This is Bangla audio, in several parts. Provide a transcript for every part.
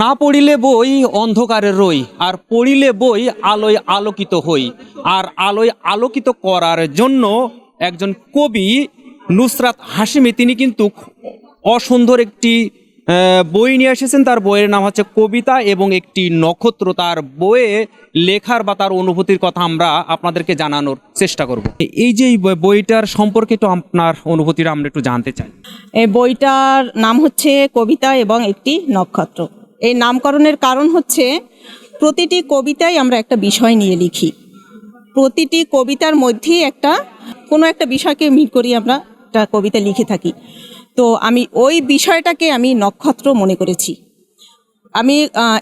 না পড়িলে বই অন্ধকারে রই, আর পড়িলে বই আলোয় আলোকিত হই, আর আলোয় আলোকিত করার জন্য একজন কবি নুসরাত হাসিমি তিনি কিন্তু অসুন্দর একটি বই নিয়ে এসেছেন। তার বইয়ের নাম হচ্ছে কবিতা এবং একটি নক্ষত্র। তার বইয়ে লেখার বা তার অনুভূতির কথা আমরা আপনাদেরকে জানানোর চেষ্টা করব। এই যে বইটার সম্পর্কে তো আপনার অনুভূতিটা আমরা একটু জানতে চাই। এই বইটার নাম হচ্ছে কবিতা এবং একটি নক্ষত্র। এই নামকরণের কারণ হচ্ছে প্রতিটি কবিতায় আমরা একটা বিষয় নিয়ে লিখি। প্রতিটি কবিতার মধ্যেই একটা, কোনো একটা বিষয়কে মিট করি আমরা একটা কবিতা লিখে থাকি। তো আমি ওই বিষয়টাকে আমি নক্ষত্র মনে করেছি। আমি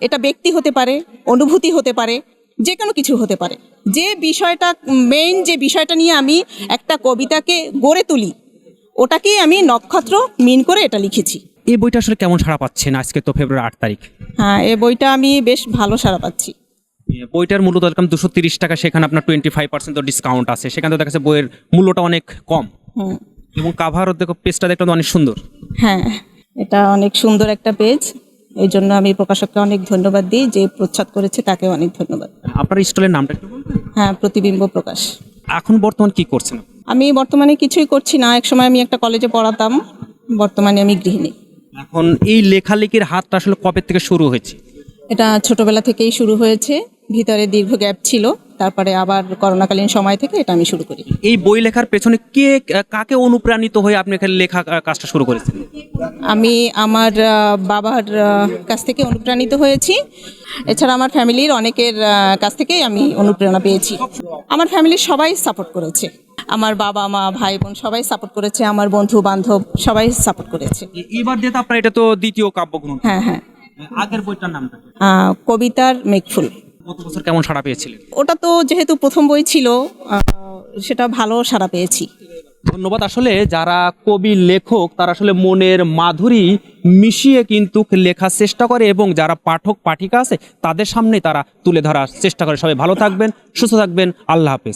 এটা ব্যক্তি হতে পারে অনুভূতি হতে পারে যে কোনো কিছু হতে পারে। যে বিষয়টা মেইন যে বিষয়টা নিয়ে আমি একটা কবিতাকে গড়ে তুলি ওটাকেই আমি নক্ষত্র মিন করে এটা লিখেছি। এই বইটা আসলে কেমন সাড়া পাচ্ছেন আজকে তো ফেব্রুয়ারি আট তারিখ? হ্যাঁ এই বইটা আমি বেশ ভালো সাড়া পাচ্ছি। বইটার মূল্য দাম দুশো তিরিশ টাকা সেখানে আপনার টোয়েন্টি ফাইভ পার্সেন্ট ডিসকাউন্ট আছে। সেখানে তো দেখা যাচ্ছে বইয়ের মূল্যটা অনেক কম। হুম। এবং কাভারও দেখো পেজটা দেখলাম অনেক সুন্দর। হ্যাঁ এটা অনেক সুন্দর একটা পেজ এই জন্য আমি প্রকাশককে অনেক ধন্যবাদ দিই যে প্রচ্ছদ করেছে তাকে অনেক ধন্যবাদ। আপনার স্টলের নামটা একটু বলবেন? হ্যাঁ প্রতিবিম্ব প্রকাশ। এখন বর্তমান কি করছেন? আমি বর্তমানে কিছুই করছি না এক সময় আমি একটা কলেজে পড়াতাম বর্তমানে আমি গৃহিণী। এখন এই লেখালেখির হাতটা আসলে কবে থেকে শুরু হয়েছে? এটা ছোটবেলা থেকেই শুরু হয়েছে ভিতরে দীর্ঘ গ্যাপ ছিল। তারপরে আবার করোনাকালীন সময় থেকে এটা আমি শুরু করি। এই বই লেখার পেছনে কে কাকে অনুপ্রাণিত হয়ে আপনি এখানে লেখা কাজটা শুরু করেছেন? আমি আমার বাবার কাছ থেকে অনুপ্রাণিত হয়েছি। এছাড়া আমার ফ্যামিলির অনেকের কাছ থেকেই আমি অনুপ্রেরণা পেয়েছি। আমার ফ্যামিলির সবাই সাপোর্ট করেছে। আমার বাবা মা ভাই বোন সবাই সাপোর্ট করেছে। আমার বন্ধু বান্ধব সবাই সাপোর্ট করেছে। এবার যেহেতু আপনার এটা তো দ্বিতীয় কাব্যগ্রন্থ। হ্যাঁ হ্যাঁ। আগের বইটার নামটা? কবিতার মেঘফুল। গত বছর কেমন সাড়া পেয়েছিলেন? ওটা তো যেহেতু প্রথম বই ছিল সেটা ভালো সাড়া পেয়েছি। ধন্যবাদ। আসলে যারা কবি লেখক তারা আসলে মনের মাধুরী মিশিয়ে কিন্তু লেখার চেষ্টা করে এবং যারা পাঠক পাঠিকা আছে তাদের সামনে তারা তুলে ধরার চেষ্টা করে। সবাই ভালো থাকবেন সুস্থ থাকবেন আল্লাহ হাফেজ।